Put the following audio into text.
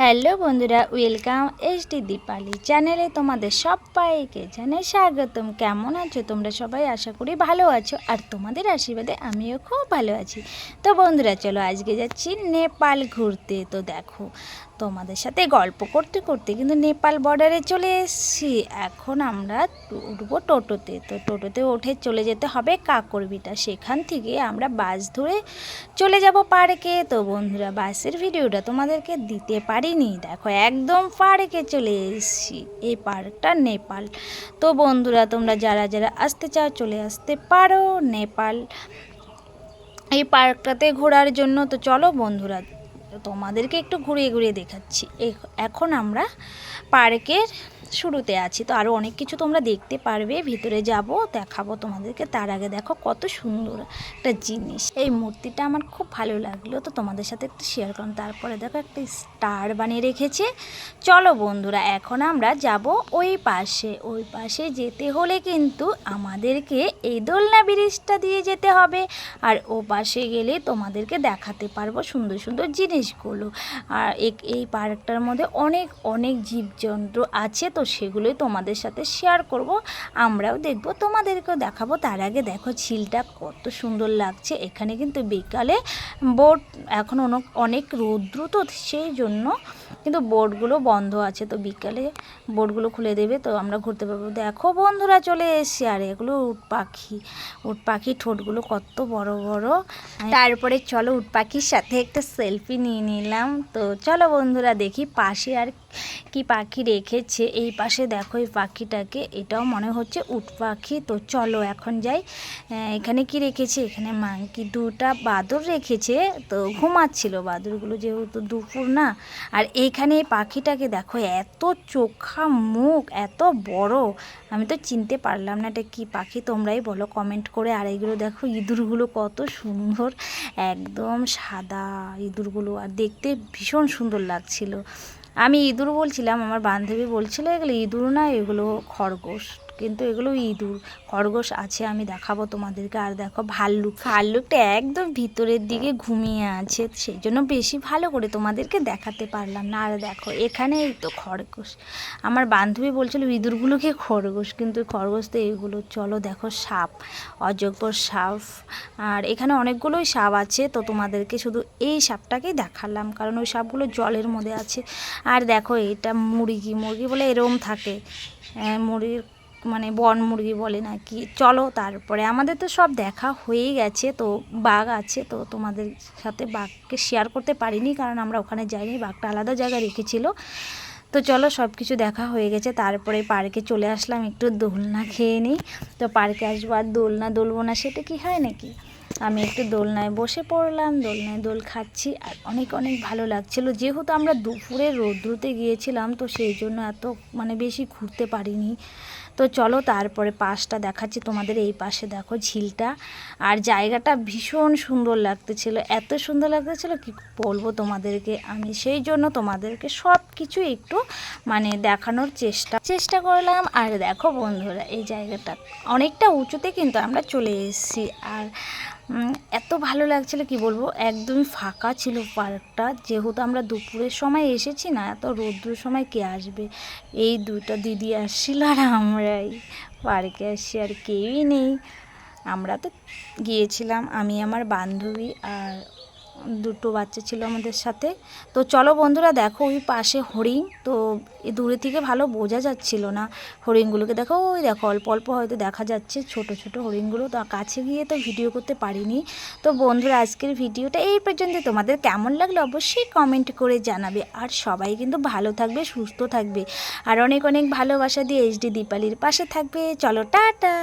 Hello বন্ধুরা, welcome D Dipali চ্যানেলে তোমাদের সবাইকে জানে স্বাগতম। কেমন আছো তোমরা সবাই? আশা করি ভালো আছো। আর তোমাদের আশীর্বাদে আমিও খুব ভালো আছি। তো বন্ধুরা, চলো আজকে যাচ্ছি নেপাল ঘুরতে। তো দেখো তোমাদের সাথে গল্প করতে করতে কিন্তু নেপাল বর্ডারে চলে এসেছি। এখন আমরা উঠবো টোটোতে। তো টোটোতে উঠে চলে যেতে হবে কাকরবিটা। সেখান থেকে আমরা বাস ধরে চলে যাব পার্কে। তো বন্ধুরা, বাসের ভিডিওটা তোমাদেরকে দিতে পারিনি। দেখো, একদম পার্কে চলে এসেছি। এই পার্কটা নেপাল। তো বন্ধুরা, তোমরা যারা যারা আসতে চাও চলে আসতে পারো নেপাল। এই পার্কটাতে ঘোরার জন্য। তো চলো বন্ধুরা তোমাদেরকে একটু ঘুরিয়ে ঘুরিয়ে দেখাচ্ছি। এখ- এখন আমরা পার্কের শুরুতে আছি। তো আরও অনেক কিছু তোমরা দেখতে পারবে, ভিতরে যাব, দেখাবো তোমাদেরকে। তার আগে দেখো কত সুন্দর একটা জিনিস। এই মূর্তিটা আমার খুব ভালো লাগল, তো তোমাদের সাথে একটু শেয়ার করলাম। তারপরে দেখো একটা স্টার বানিয়ে রেখেছে। চলো বন্ধুরা, এখন আমরা যাব ওই পাশে। ওই পাশে যেতে হলে কিন্তু আমাদেরকে এই দোলনা ব্রিজটা দিয়ে যেতে হবে। আর ও পাশে গেলে তোমাদেরকে দেখাতে পারব সুন্দর সুন্দর জিনিসগুলো। আর এই পার্কটার মধ্যে অনেক অনেক জীবজন্তু আছে তো সেগুলোই তোমাদের সাথে শেয়ার করব। আমরাও দেখব তোমাদেরকেও দেখাবো। তার আগে দেখো ঝিলটা কত সুন্দর লাগছে। এখানে কিন্তু বিকালে বোট এখন অনেক রৌদ্র তো সেই জন্য কিন্তু বোটগুলো বন্ধ আছে। তো বিকালে বোটগুলো খুলে দেবে তো আমরা ঘুরতে পারব। দেখো বন্ধুরা চলে এসছি আর এগুলো উট পাখি উট পাখি ঠোঁটগুলো কত বড় বড়। তারপরে চলো উট পাখির সাথে একটা সেলফি নিয়ে নিলাম। তো চলো বন্ধুরা দেখি পাশে আর কি পাখি রেখেছে। এই পাশে দেখো এই পাখিটাকে, এটাও মনে হচ্ছে উট পাখি। তো চলো এখন যাই। এখানে কি রেখেছে? এখানে মাংকি দুটা বাদর রেখেছে। তো ঘুমাচ্ছিল বাদরগুলো যেহেতু দুপুর না। আর এইখানে এই পাখিটাকে দেখো, এত চোখা মুখ, এত বড়। আমি তো চিনতে পারলাম না এটা কি পাখি। তোমরাই বলো কমেন্ট করে। আর এইগুলো দেখো, ইঁদুরগুলো কত সুন্দর। একদম সাদা ইঁদুরগুলো। আর দেখতে ভীষণ সুন্দর লাগছিল। আমি ইঁদুর বলছিলাম আমার বান্ধবী বলছিল এগুলো ইঁদুর না এগুলো খরগোশ। কিন্তু এগুলো ইঁদুর। খরগোশ আছে, আমি দেখাবো তোমাদেরকে। আর দেখো ভাল্লুক। ভাল্লুকটা একদম ভিতরের দিকে ঘুমিয়ে আছে, সেই জন্য বেশি ভালো করে তোমাদেরকে দেখাতে পারলাম না। আর দেখো এখানে তো খরগোশ। আমার বান্ধবী বলছিল ইঁদুরগুলোকে খরগোশ? কিন্তু খরগোশ তো এগুলো, চলো দেখো সাপ, অজগর সাপ। আর এখানে অনেকগুলোই সাপ আছে, তো তোমাদেরকে শুধু এই সাপটাকেই দেখালাম, কারণ ওই সাপগুলো জলের মধ্যে আছে। আর দেখো, এটা মুরগি। মুরগি বলে এরম থাকে। মুরগির মানে বন মুরগি বলে নাকি, চলো তারপরে। আমাদের তো সব দেখা হয়ে গেছে, তো বাঘ আছে, তো তোমাদের সাথে বাঘকে শেয়ার করতে পারিনি, কারণ আমরা ওখানে যাইনি, বাঘটা আলাদা জায়গায় রেখেছিল। তো চলো সব কিছু দেখা হয়ে গেছে, তারপরে পার্কে চলে আসলাম, একটু দোলনা খেয়ে নিই। তো পার্কে আসব আর দোলনা দোলবো না, সেটা কি হয় নাকি? আমি একটু দোলনায় বসে পড়লাম, দোলনায় দোল খাচ্ছি আর অনেক অনেক ভালো লাগছিল। যেহেতু আমরা দুপুরে রৌদ্রুতে গিয়েছিলাম, তো সেই জন্য এত মানে বেশি ঘুরতে পারিনি। তো চলো তারপরে পাশটা দেখাচ্ছি, তোমাদের এই পাশে দেখো ঝিলটা। আর জায়গাটা ভীষণ সুন্দর লাগতেছিল, এত সুন্দর লাগতেছিল কি বলব তোমাদেরকে? আমি সেই জন্য তোমাদেরকে সব কিছু একটু মানে দেখানোর চেষ্টা চেষ্টা করলাম। আর দেখো বন্ধুরা, এই জায়গাটা অনেকটা উঁচুতে কিন্তু আমরা চলে এসেছি। আর এত ভালো লাগছিল, কি বলব? একদমই ফাঁকা ছিল পার্কটা যেহেতু আমরা দুপুরের সময় এসেছি না, এত রৌদ্র সময় কে আসবে? এই দুটো দিদি আসছিল আর আমরাই। পার্কে আসছি আর কেউই নেই। আমরা তো গিয়েছিলাম, আমি, আমার বান্ধবী আর দুটো বাচ্চা ছিল আমাদের সাথে। তো চলো বন্ধুরা, দেখো ওই পাশে হরিণ। তো এ দূরে থেকে ভালো বোঝা যাচ্ছিল না হরিণগুলোকে। দেখো, ওই দেখো, অল্প অল্প হয়তো দেখা যাচ্ছে ছোট ছোট হরিণগুলো। তো কাছে গিয়ে তো ভিডিও করতে পারিনি। তো বন্ধুরা, আজকের ভিডিওটা এই পর্যন্ত। তোমাদের কেমন লাগল অবশ্যই কমেন্ট করে জানাবে। আর সবাই কিন্তু ভালো থাকবে, সুস্থ থাকবে। আর অনেক অনেক ভালোবাসা দিয়ে এইচডি দীপালির পাশে থাকবে। চলো, টাটা!